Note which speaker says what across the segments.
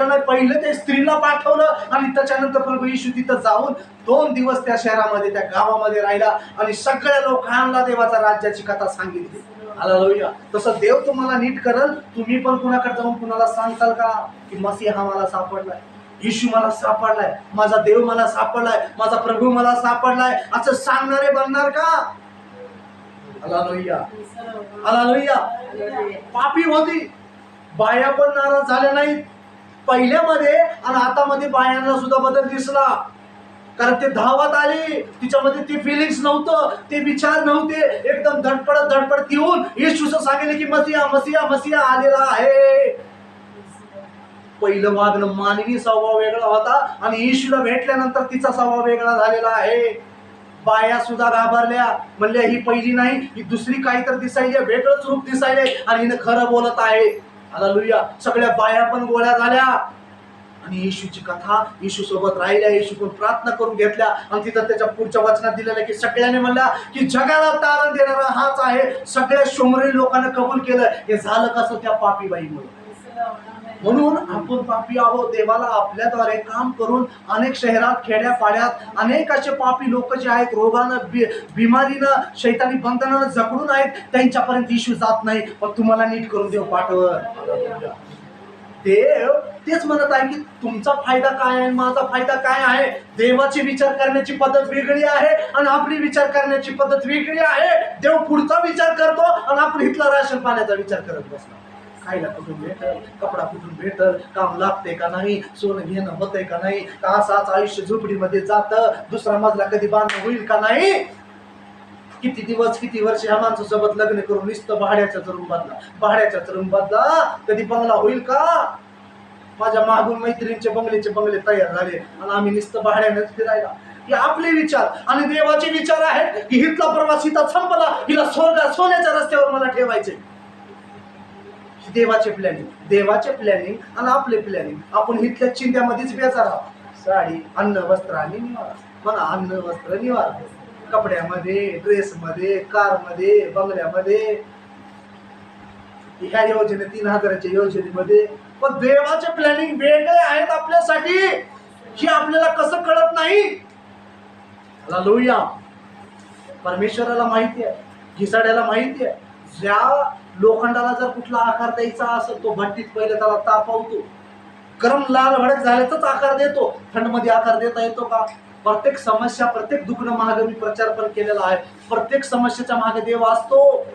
Speaker 1: पहिलं ते स्त्रीला पाठवलं आणि त्याच्यानंतर प्रभू येशू तिथं जाऊन दोन दिवस त्या शहरामध्ये त्या गावामध्ये राहिला आणि सगळ्या लोकांना देवाच्या राज्याची कथा सांगितली. हालेलुया तसं देव तुम्हाला नीट करल तुम्ही पण कुणाकडे जाऊन कुणाला सांगताल का की मसीहा मला सापडलाय? येशू मला सापडलाय माझा देव मला सापडलाय माझा प्रभू मला सापडलाय असं सांगणारे बनणार का? हालेलुया हालेलुया पापी होती. बाया पण नाराज झाल्या नाहीत. पहिल्यामध्ये आणि आता मध्ये बायांना सुद्धा बदल दिसला. कारण ते धावत आले तिच्यामध्ये ते फिलिंग्स नव्हतं ते विचार नव्हते. एकदम धडपडत धडपडत येऊन येशूच सांगितले की मसिया मसिया मसिया आलेला आहे. पहिलं वागणं मानवी स्वभाव वेगळा होता आणि येशूला भेटल्यानंतर तिचा स्वभाव वेगळा झालेला आहे. बाया सुद्धा घाबरल्या. म्हणल्या ही पहिली नाही ही दुसरी काही तर दिसायली वेगळंच रूप दिसायले आणि हिनं खरं बोलत आहे. हालेलुया सगळ्या बाया पण गोळ्या झाल्या. आणि येशूची कथा येशू सोबत राहिल्या येशू पण प्रार्थना करून घेतल्या. आणि तिथं त्याच्या पुढच्या वचनात दिलेलं की सगळ्यांनी म्हणला की जगाला तारण देणारा हाच आहे. सगळ्या शोमरी लोकांना कबूल केलं. हे झालं कसं त्या पापीबाईमुळे म्हणून आपण पापी आहोत. देवाला आपल्याद्वारे काम करून अनेक शहरात खेड्या पाड्यात अनेक असे पापी लोक जे आहेत रोगानं बि बिमारीनं शैतानी बंधनानं जखडून आहेत. त्यांच्यापर्यंत इश्यू जात नाही. पण तुम्हाला नीट करून देव पाठवत देव तेच म्हणत आहे की तुमचा फायदा काय आहे माझा फायदा काय आहे? देवाची विचार करण्याची पद्धत वेगळी आहे आणि आपली विचार करण्याची पद्धत वेगळी आहे. देव पुढचा विचार करतो आणि आपण इथला राशन पाण्याचा विचार करत बसतो. खायला कुठून भेटल कपडा कुठून भेटल काम लागते का नाही सोनं घेणं होतंय का नाही का असाच आयुष्य झोपडीमध्ये जातं दुसरा मजला कधी बांधणं होईल का नाही? किती दिवस किती वर्ष ह्या माणसासोबत लग्न करून नुसतं भाड्याच्याच रूम बदला भाड्याचा रूम बदला कधी बंगला होईल का? माझ्या मागून मैत्रिणीचे बंगलेचे बंगले तयार झाले आणि आम्ही नुसतं भाड्यानेच फिरायला. हे आपले विचार आणि देवाचे विचार आहेत की हितला प्रवास हिता संपला हिला स्वर्ग सोन्याच्या रस्त्यावर मला ठेवायचे देवाचे प्लॅनिंग देवाचे प्लॅनिंग आणि आपले प्लॅनिंग आपण इथल्या चिंत्यामध्येच बेजार आहोत. साडी अन्न वस्त्र आणि निवारा. म्हणा अन्न वस्त्र निवारा. कपड्यामध्ये ड्रेसमध्ये कारमध्ये बंगल्यामध्ये. ह्या योजने? तीन हजाराच्या योजनेमध्ये. पण देवाचे प्लॅनिंग वेगळे आहेत आपल्यासाठी. हे आपल्याला कसं कळत नाही? परमेश्वराला माहिती आहे. घिसाड्याला माहिती आहे. ज्या लोखंडाला जर कुठला आकार द्यायचा असेल तो भट्टीत पहिले त्याला तापवतो. गरम लाल भडक झाल्याचाच आकार देतो. थंडमध्ये आकार देता येतो का? प्रत्येक समस्या प्रत्येक दुखणं मागे मी प्रचार पण केलेला आहे. प्रत्येक समस्येच्या मागे देव असतो.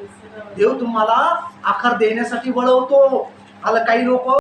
Speaker 1: देव तुम्हाला आकार देण्यासाठी वळवतो. आला काही लोक